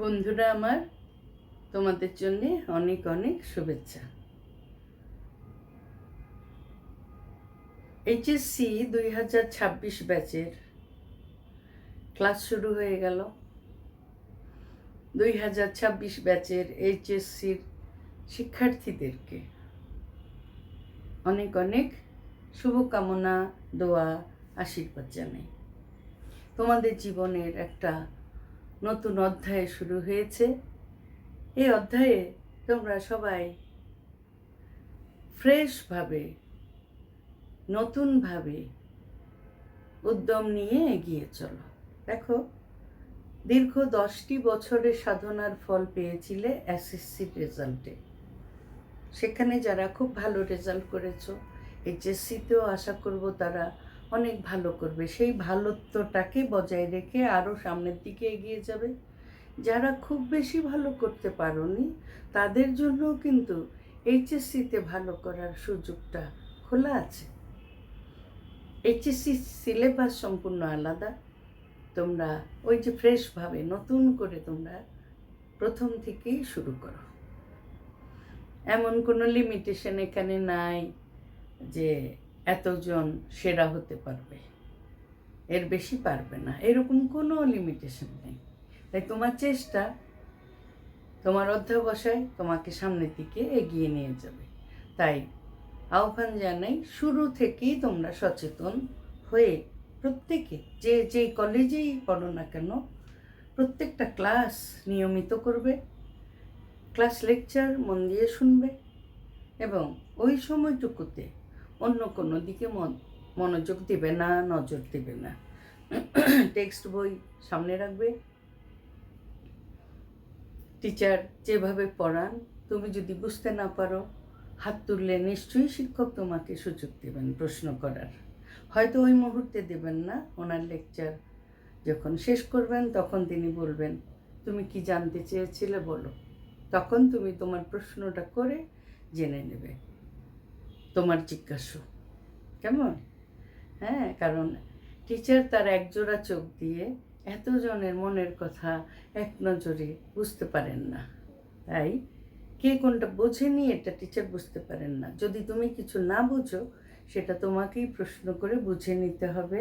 বন্ধুরা আমার, তোমাদের জন্য অনেক অনেক শুভেচ্ছা। এইচএসসি দুই হাজার ছাব্বিশ ব্যাচের ক্লাস শুরু হয়ে গেল। দুই হাজার ছাব্বিশ ব্যাচের এইচএসসির শিক্ষার্থীদেরকে অনেক অনেক শুভকামনা, দোয়া, আশীর্বাদ জানাই। তোমাদের জীবনের একটা নতুন অধ্যায় শুরু হয়েছে। এই অধ্যায়ে তোমরা সবাই ফ্রেশভাবে, নতুনভাবে উদ্যম নিয়ে এগিয়ে চলো। দেখো, দীর্ঘ দশটি বছরের সাধনার ফল পেয়েছিলে এসএসসির রেজাল্টে। সেখানে যারা খুব ভালো রেজাল্ট করেছ, এইচএসসিতেও আশা করব তারা অনেক ভালো করবে। সেই ভালোত্বটাকে বজায় রেখে আরও সামনের দিকে এগিয়ে যাবে। যারা খুব বেশি ভালো করতে পারোনি, তাদের জন্যও কিন্তু এইচএসসিতে ভালো করার সুযোগটা খোলা আছে। এইচএসসি সিলেবাস সম্পূর্ণ আলাদা। তোমরা ওই যে ফ্রেশভাবে নতুন করে তোমরা প্রথম থেকেই শুরু করো। এমন কোনো লিমিটেশন এখানে নাই যে এতজন সেরা হতে পারবে। এর বেশি পারবে না। এরকম কোনো লিমিটেশন নেই। তাই তোমার চেষ্টা, তোমার অধ্যাবসায় তোমাকে সামনের দিকে এগিয়ে নিয়ে যাবে। তাই আহ্বান জানাই, শুরু থেকেই তোমরা সচেতন হয়ে প্রত্যেকে, যে যে কলেজেই পড়ো না কেন, প্রত্যেকটা ক্লাস নিয়মিত করবে ক্লাস লেকচার মন দিয়ে শুনবে এবং ওই সময়টুকুতে অন্য কোনো দিকে মন, মনোযোগ দেবে না, নজর দেবে না। টেক্সট বই সামনে রাখবে। টিচার যেভাবে পড়ান, তুমি যদি বুঝতে না পারো, হাত তুললে নিশ্চয়ই শিক্ষক তোমাকে সুযোগ দেবেন প্রশ্ন করার। হয়তো ওই মুহূর্তে দেবেন না, ওনার লেকচার যখন শেষ করবেন, তখন তিনি বলবেন, তুমি কি জানতে চেয়েছিলে বলো? তখন তুমি তোমার প্রশ্নটা করে জেনে নেবে। তোমার জিজ্ঞাসা। কেমন? হ্যাঁ কারণ টিচার তার একজোড়া চোখ দিয়ে এতজনের মনের কথা এক নজরে বুঝতে পারেন না। তাই কে কোনটা বোঝেনি এটা টিচার বুঝতে পারেন না। যদি তুমি কিছু না বুঝো, সেটা তোমাকেই প্রশ্ন করে বুঝে নিতে হবে,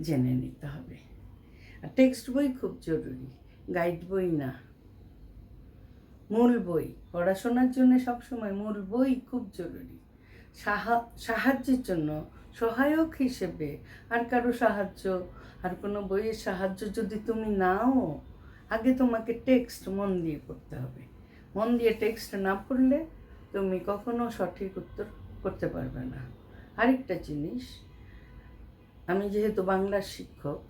জেনে নিতে হবে। আর টেক্সট বই খুব জরুরি গাইড বই না। মূল বই, পড়াশোনার জন্য সবসময় মূল বই খুব জরুরি। সাহায্যের জন্য, সহায়ক হিসেবে আর কারও সাহায্য, আর কোনো বইয়ের সাহায্য যদি তুমি নাও, আগে তোমাকে টেক্সট মন দিয়ে পড়তে হবে। মন দিয়ে টেক্সট না পড়লে তুমি কখনো সঠিক উত্তর করতে পারবে না। আরেকটা জিনিস, আমি যেহেতু বাংলার শিক্ষক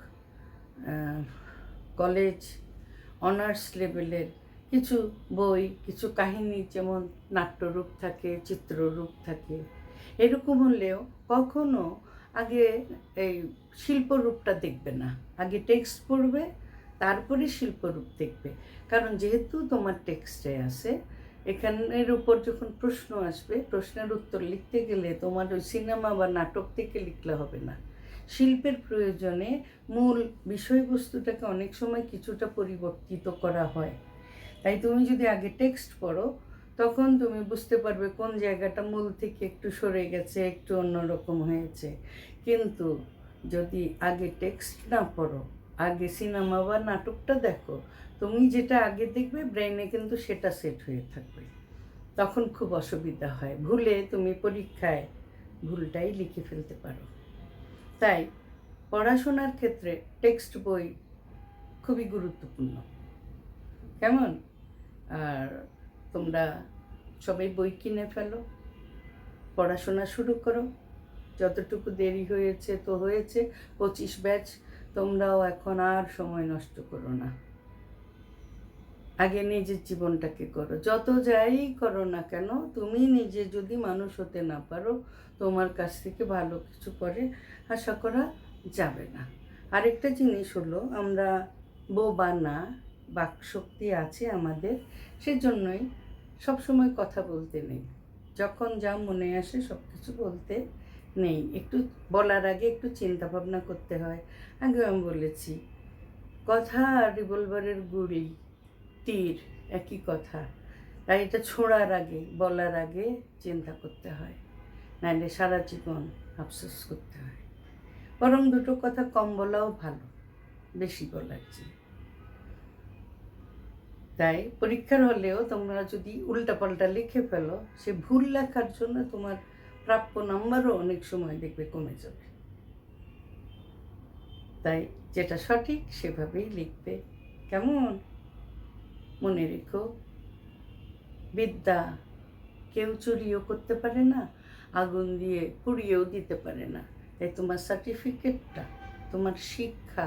কলেজ, অনার্স লেভেলের কিছু বই, কিছু কাহিনী যেমন নাট্যরূপ থাকে, চিত্ররূপ থাকে, এরকম হলেও কখনো আগে এই শিল্পরূপটা দেখবে না। আগে টেক্সট পড়বে, তারপরে শিল্পরূপ দেখবে। কারণ যেহেতু তোমার টেক্সটে আছে, এখানের উপর যখন প্রশ্ন আসবে, প্রশ্নের উত্তর লিখতে গেলে তোমার ওই সিনেমা বা নাটক থেকে লিখলে হবে না। শিল্পের প্রয়োজনে মূল বিষয়বস্তুটাকে অনেক সময় কিছুটা পরিবর্তিত করা হয়। তাই তুমি যদি আগে টেক্সট পড়ো, তখন তুমি বুঝতে পারবে কোন জায়গাটা মূল থেকে একটু সরে গেছে, একটু অন্যরকম হয়েছে। কিন্তু যদি আগে টেক্সট না পড়ো, আগে সিনেমা বা নাটকটা দেখো, তুমি যেটা আগে দেখবে ব্রেনে কিন্তু সেটা সেট হয়ে থাকবে। তখন খুব অসুবিধা হয়। ভুলে তুমি পরীক্ষায় ভুলটাই লিখে ফেলতে পারো। তাই পড়াশোনার ক্ষেত্রে টেক্সট বই খুবই গুরুত্বপূর্ণ। কেমন? আর তোমরা সবাই বই কিনে ফেলো, পড়াশোনা শুরু করো। যতটুকু দেরি হয়েছে তো হয়েছে, পঁচিশ ব্যাচ, তোমরাও এখন আর সময় নষ্ট করো না। আগে নিজের জীবনটাকে করো। যত যাই করো না কেন, তুমি নিজে যদি মানুষ হতে না পারো, তোমার কাছ থেকে ভালো কিছু করে আশা করা যাবে না। আরেকটা জিনিস হলো, আমরা বোবা না বাকশক্তি আছে আমাদের, সেজন্যই সবসময় কথা বলতে নেই। যখন যা মনে আসে সব কিছু বলতে নেই। একটু বলার আগে একটু চিন্তা ভাবনা করতে হয়। আগে আমি বলেছি, কথা আর রিভলভারের গুলি তীর একই কথা। তাই এটা ছোড়ার আগে, বলার আগে চিন্তা করতে হয়। নাহলে সারা জীবন আফসোস করতে হয়। বরং দুটো কথা কম বলাও ভালো, বেশি বলার চেয়ে। তাই পরীক্ষার হলেও তোমরা যদি উল্টাপাল্টা লিখে ফেলো, সে ভুল লেখার জন্য তোমার প্রাপ্য নাম্বারও অনেক সময় দেখবে কমে যাবে। তাই যেটা সঠিক সেভাবেই লিখবে। কেমন? মনে রেখো, বিদ্যা কেউ চুরিও করতে পারে না, আগুন দিয়ে পুড়িয়েও দিতে পারে না। তাই তোমার সার্টিফিকেটটা তোমার শিক্ষা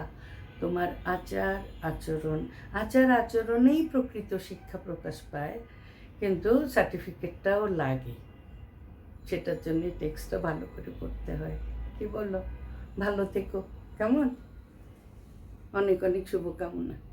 তোমার আচার আচরণ, আচার আচরণেই প্রকৃত শিক্ষা প্রকাশ পায়, কিন্তু সার্টিফিকেটটাও লাগে। সেটার জন্য টেক্সটটা ভালো করে পড়তে হয়। কি বলো ভালো থেকো। কেমন? অনেক অনেক শুভকামনা।